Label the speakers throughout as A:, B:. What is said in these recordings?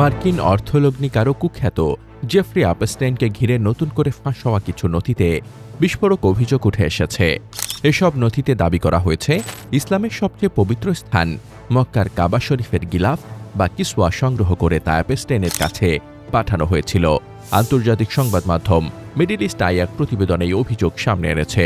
A: মার্কিন অর্থলগ্নিকারও কুখ্যাত জেফ্রি আপস্টেইনকে ঘিরে নতুন করে ফাঁস হওয়া কিছু নথিতে বিস্ফোরক অভিযোগ উঠে এসেছে। এসব নথিতে দাবি করা হয়েছে, ইসলামের সবচেয়ে পবিত্র স্থান মক্কার কাবা শরীফের গিলাফ বা কিসওয়া সংগ্রহ করে তা অ্যাপেস্টেইনের কাছে পাঠানো হয়েছিল। আন্তর্জাতিক সংবাদ মাধ্যম মিডিল ইস্ট আই এক প্রতিবেদনে এই অভিযোগ সামনে এনেছে।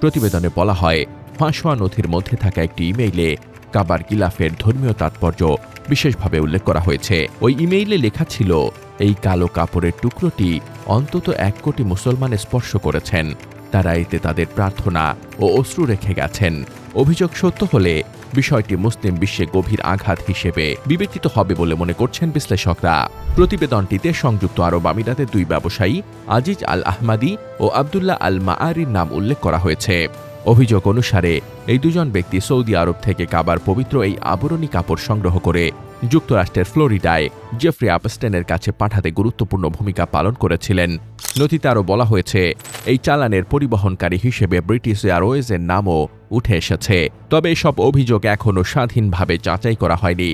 A: প্রতিবেদনে বলা হয়, ফাঁস হওয়া নথির মধ্যে থাকা একটি ইমেইলে কাবার গিলাফের ধর্মীয় তাৎপর্য বিশেষভাবে উল্লেখ করা হয়েছে। ওই ইমেইলে লেখা ছিল, এই কালো কাপড়ের টুকরোটি অন্তত এক কোটি মুসলমান স্পর্শ করেছেন। তারা এতে তাদের প্রার্থনা ও অশ্রু রেখে গেছেন। অভিযোগ সত্য হলে বিষয়টি মুসলিম বিশ্বে গভীর আঘাত হিসেবে বিবেচিত হবে বলে মনে করছেন বিশ্লেষকরা। প্রতিবেদনটিতে সংযুক্ত আরব আমিরাতের দুই ব্যবসায়ী, আজিজ আল আহমাদি ও আবদুল্লাহ আল মাআরির নাম উল্লেখ করা হয়েছে। অভিযোগ অনুসারে, এই দুজন ব্যক্তি সৌদি আরব থেকে কাবার পবিত্র এই আবরণী কাপড় সংগ্রহ করে যুক্তরাষ্ট্রের ফ্লোরিডায় জেফ্রি আপস্টেনের কাছে পাঠাতে গুরুত্বপূর্ণ ভূমিকা পালন করেছিলেন। নথিতে আরও বলা হয়েছে, এই চালানের পরিবহনকারী হিসেবে ব্রিটিশ এয়ারওয়েজের নামও উঠে এসেছে। তবে এসব অভিযোগ এখনও স্বাধীনভাবে যাচাই করা হয়নি।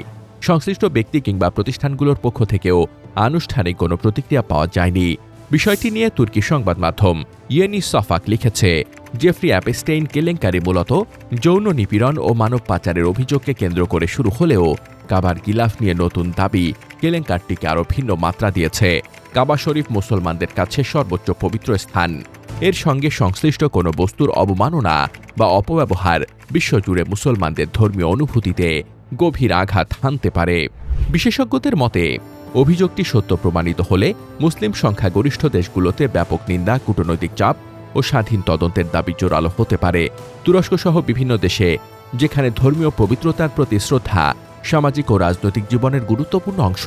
A: সংশ্লিষ্ট ব্যক্তি কিংবা প্রতিষ্ঠানগুলোর পক্ষ থেকেও আনুষ্ঠানিক কোনো প্রতিক্রিয়া পাওয়া যায়নি। বিষয়টি নিয়ে তুর্কি সংবাদ মাধ্যম ইয়েনি সফাক লিখেছে জেফ্রি অ্যাপেস্টেইন, কেলেঙ্কারি মূলত যৌন নিপীড়ন ও মানব পাচারের অভিযোগকে কেন্দ্র করে শুরু হলেও কাবার গিলাফ নিয়ে নতুন দাবি কেলেঙ্কারটিকে আরও ভিন্ন মাত্রা দিয়েছে। কাবা শরীফ মুসলমানদের কাছে সর্বোচ্চ পবিত্র স্থান। এর সঙ্গে সংশ্লিষ্ট কোনো বস্তুর অবমাননা বা অপব্যবহার বিশ্বজুড়ে মুসলমানদের ধর্মীয় অনুভূতিতে গভীর আঘাত হানতে পারে। বিশেষজ্ঞদের মতে, অভিযোগটি সত্য প্রমাণিত হলে মুসলিম সংখ্যাগরিষ্ঠ দেশগুলোতে ব্যাপক নিন্দা, কূটনৈতিক চাপ ও স্বাধীন তদন্তের দাবি জোরালো হতে পারে। তুরস্কসহ বিভিন্ন দেশে, যেখানে ধর্মীয় পবিত্রতার প্রতি শ্রদ্ধা, সামাজিক ও রাজনৈতিক জীবনের গুরুত্বপূর্ণ অংশ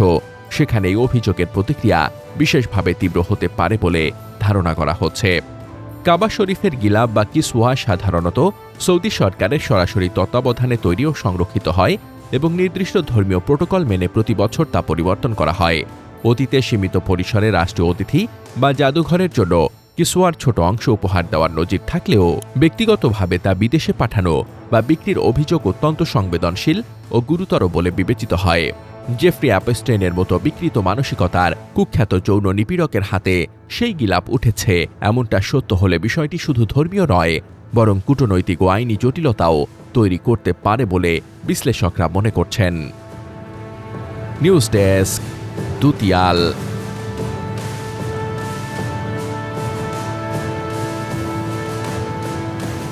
A: সেখানে এই অভিযোগের প্রতিক্রিয়া বিশেষভাবে তীব্র হতে পারে বলে ধারণা করা হচ্ছে। কাবা শরীফের গিলাব বা কিসওয়া সাধারণত সৌদি সরকারের সরাসরি তত্ত্বাবধানে তৈরি ও সংরক্ষিত হয় এবং নির্দিষ্ট ধর্মীয় প্রোটোকল মেনে প্রতি বছর তা পরিবর্তন করা হয়। অতীতে সীমিত পরিসরে রাষ্ট্রীয় অতিথি বা জাদুঘরের জন্য কিসোয়ার ছোট অংশ উপহার দেওয়ার নজির থাকলেও ব্যক্তিগতভাবে তা বিদেশে পাঠানো বা বিক্রির অভিযোগ অত্যন্ত সংবেদনশীল ও গুরুতর বলে বিবেচিত হয়। জেফ্রি অ্যাপস্টেনের মতো বিকৃত মানসিকতার কুখ্যাত যৌন নিপীড়কের হাতে সেই গিলাপ উঠেছে। এমনটা সত্য হলে বিষয়টি শুধু ধর্মীয় নয়, বরং কূটনৈতিক ও আইনি জটিলতাও তৈরি করতে পারে বলে বিশ্লেষকরা মনে করছেন। News desk, দুতিয়াল।